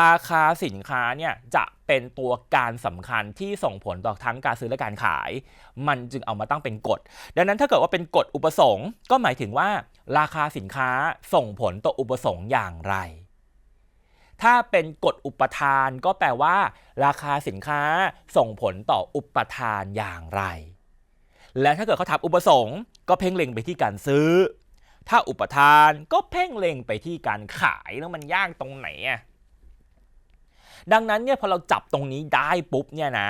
ราคาสินค้าเนี่ยจะเป็นตัวการสำคัญที่ส่งผลต่อทั้งการซื้อและการขาย มันจึงเอามาตั้งเป็นกฎ ดังนั้นถ้าเกิดว่าเป็นกฎอุปสงค์ ก็หมายถึงว่า ราคาสินค้าส่งผลต่ออุปสงค์อย่างไร ถ้าเป็นกฎอุปทานก็แปลว่า ราคาสินค้าส่งผลต่ออุปทานอย่างไร และถ้าเกิดเขาถามอุปสงค์ ก็เพ่งเล็งไปที่การซื้อ ถ้าอุปทานก็เพ่งเล็งไปที่การขายแล้วมันยากตรงไหนอะ ดังนั้นเนี่ยพอเราจับตรงนี้ได้ปุ๊บเนี่ยนะ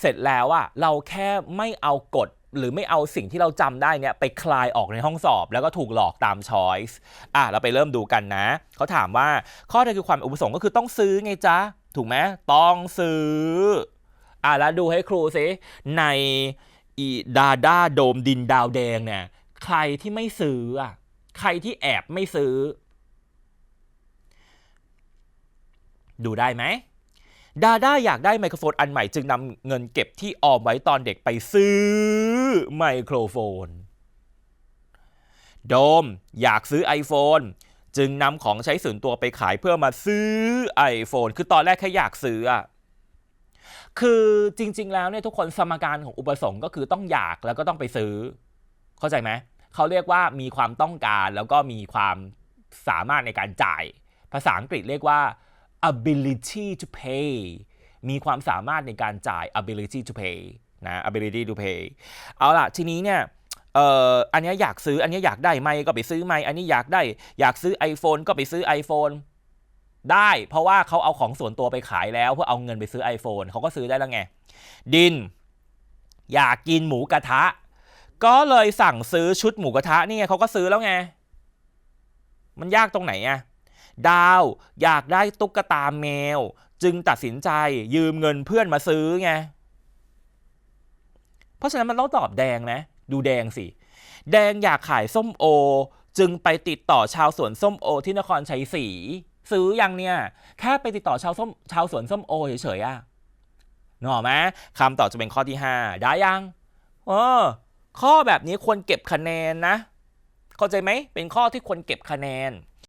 เสร็จแล้วอะเราแค่ไม่เอากฎหรือไม่เอาสิ่งที่เราจำได้เนี่ยไปคลายออกในห้องสอบ แล้วก็ถูกหลอกตามช้อยส์อะเราไปเริ่มดูกันนะ เขาถามว่าข้อใดคือความอุปสงค์ก็คือต้องซื้อไงจ๊ะ ถูกไหมต้องซื้ออะแล้วดูให้ครูสิในอีดาด้าโดมดินดาวแดงเนี่ยใครที่ไม่ซื้ออะใครที่แอบไม่ซื้อ ดูได้ไหม ดาด้าอยากได้ไมโครโฟนอันใหม่จึงนำเงินเก็บที่ออมไว้ตอนเด็กไปซื้อไมโครโฟน โดมอยากซื้อ iPhone จึงนำของใช้ส่วนตัวไปขายเพื่อมาซื้อ iPhone คือตอนแรกแค่อยากซื้ออะคือจริง ๆ แล้วเนี่ยทุกคนสมการของอุปสงค์ก็คือต้องอยากแล้วก็ต้องไปซื้อ เข้าใจไหมเขาเรียกว่ามีความต้องการแล้วก็มีความสามารถในการจ่าย ภาษาอังกฤษเรียกว่า ability to pay มีความสามารถในการจ่าย ability to pay นะ ability to pay เอาล่ะ ทีนี้เนี่ยเอออันนี้อยากซื้อ อันนี้อยากได้ไหมก็ไปซื้อไหมอันนี้อยากได้ อยากซื้อ iPhone ก็ไปซื้อ iPhone ได้ เพราะว่าเขาเอาของส่วนตัวไปขายแล้ว เพื่อเอาเงินไปซื้อ iPhone เขาก็ซื้อได้แล้วไง ดิน อยากกินหมูกระทะ ก็เลยสั่งซื้อชุดหมูกระทะนี่ไงเขาก็ซื้อแล้วไง มันยากตรงไหนอะ ดาวอยากได้ตุ๊กตาแมว จึงตัดสินใจยืมเงินเพื่อนมาซื้อไง เพราะฉะนั้นมันต้องตอบแดงนะ ดูแดงสิ แดงอยากขายส้มโอ จึงไปติดต่อชาวสวนส้มโอที่นครชัยศรีซื้อยังเนี่ย แค่ไปติดต่อชาวส้มชาวสวนส้มโอเฉยๆอะนึกออกไหมคำตอบจะเป็นข้อที่ 5 ได้ยังเออข้อแบบนี้ควรเก็บคะแนนนะ เข้าใจไหม เป็นข้อที่ควรเก็บคะแนน